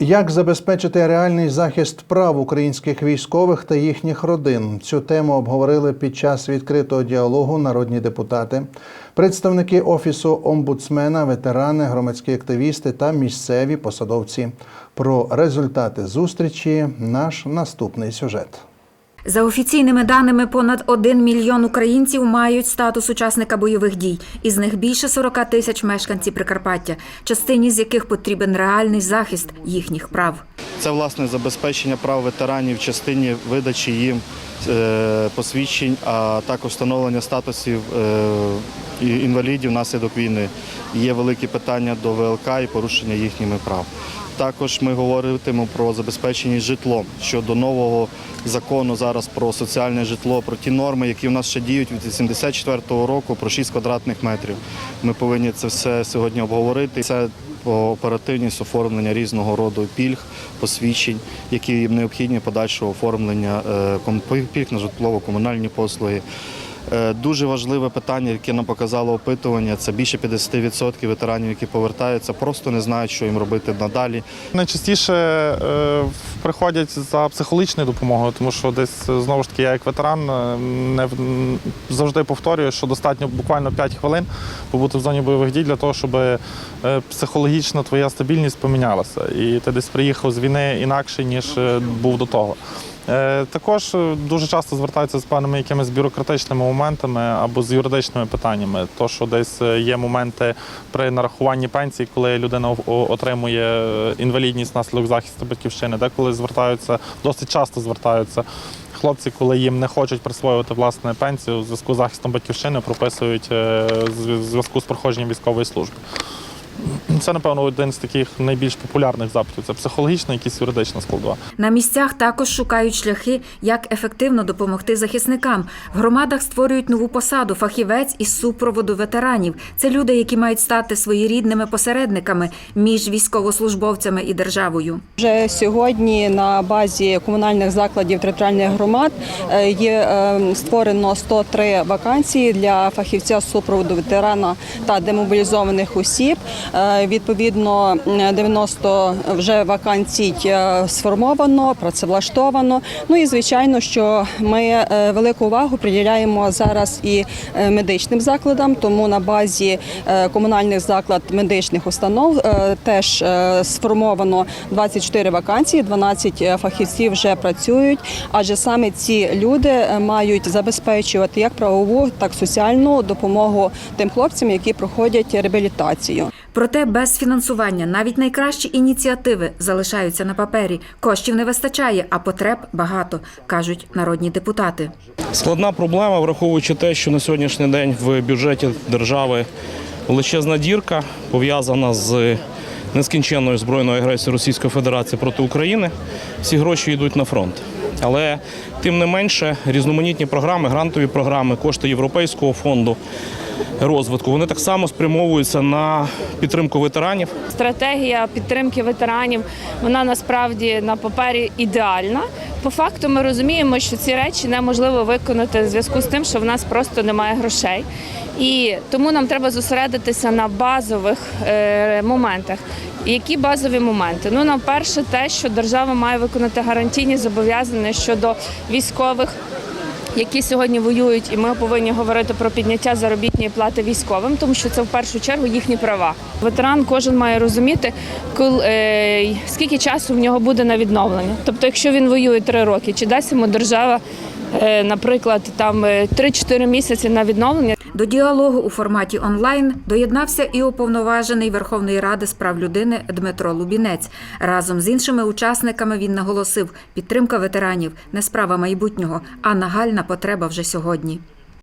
Як забезпечити реальний захист прав українських військових та їхніх родин? Цю тему обговорили під час відкритого діалогу народні депутати, представники офісу омбудсмена, ветерани, громадські активісти та місцеві посадовці. Про результати зустрічі наш наступний сюжет. За офіційними даними, понад 1 мільйон українців мають статус учасника бойових дій. Із них більше 40 тисяч мешканці Прикарпаття, частині з яких потрібен реальний захист їхніх прав. Це власне забезпечення прав ветеранів в частині видачі їм посвідчень, а також встановлення статусів е, інвалідів внаслідок війни. Є великі питання до ВЛК і порушення їхніми прав. Також ми говоритимемо про забезпечення житлом щодо нового закону зараз про соціальне житло, про ті норми, які в нас ще діють від 84-го року, про 6 квадратних метрів. Ми повинні це все сьогодні обговорити. Це оперативність оформлення різного роду пільг, посвідчень, які їм необхідні подальшого оформлення е, пільг на житлово-комунальні послуги. Е, Дуже важливе питання, яке нам показало опитування, це більше 50% ветеранів, які повертаються, просто не знають, що їм робити надалі. Найчастіше е, приходять за психологічною допомогою, тому що десь е, знову ж таки я як ветеран не завжди повторюю, що достатньо буквально 5 хвилин побути в зоні бойових дій для того, щоб психологічно твоя стабільність помінялася. І ти десь приїхав з війни інакше, ніж був до того. Е, Також е, дуже часто звертаються з певними якимись бюрократичними моментами або з юридичними питаннями. То, що десь е, є моменти при нарахуванні пенсії, коли людина отримує інвалідність внаслідок захисту батьківщини, деколи звертаються, досить часто звертаються. Хлопці, коли їм не хочуть присвоювати власне пенсію у зв'язку з захистом батьківщини, прописують в зв'язку з проходженням військової служби. Це, напевно, один з таких найбільш популярних запитів. Це психологічна, якісь юридична складова. На місцях також шукають шляхи, як ефективно допомогти захисникам. В громадах створюють нову посаду фахівець із супроводу ветеранів. Це люди, які мають стати своєрідними посередниками між військовослужбовцями і державою. Вже сьогодні на базі комунальних закладів територіальних громад е, є е, створено 103 вакансії для фахівця з супроводу ветерана та демобілізованих осіб. Е, Відповідно, 90 вже вакансій е, сформовано, працевлаштовано. Ну і звичайно, що ми е, велику увагу приділяємо зараз і е, медичним закладам, тому на базі е, комунальних заклад медичних установ е, теж е, сформовано 24 вакансії, 12 фахівців вже працюють, адже саме ці люди е, мають забезпечувати як правову, так і соціальну допомогу тим хлопцям, які проходять реабілітацію. Проте без фінансування навіть найкращі ініціативи залишаються на папері. Коштів не вистачає, а потреб багато, кажуть народні депутати. Складна проблема, враховуючи те, що на сьогоднішній день в бюджеті держави величезна дірка пов'язана з нескінченною збройною агресією Російської Федерації проти України. Всі гроші йдуть на фронт. Але тим не менше різноманітні програми, грантові програми, кошти Європейського фонду розвитку вони так само спрямовуються на підтримку ветеранів. Стратегія підтримки ветеранів вона насправді на папері ідеальна. По факту ми розуміємо, що ці речі неможливо виконати в зв'язку з тим, що в нас просто немає грошей. І тому нам треба зосередитися на базових е, моментах. Які базові моменти? Ну, на перше, те, що держава має виконати гарантійні зобов'язання щодо військових які сьогодні воюють, і ми повинні говорити про підняття заробітної плати військовим, тому що це в першу чергу їхні права. Ветеран кожен має розуміти, коли, е, скільки часу в нього буде на відновлення. Тобто, якщо він воює три роки, чи дасть йому держава, е, наприклад, там е, 3-4 місяці на відновлення. До діалогу у форматі онлайн доєднався і уповноважений Верховної Ради з прав людини Дмитро Лубінець. Разом з іншими учасниками він наголосив, підтримка ветеранів не справа майбутнього, а нагальна потреба вже сьогодні.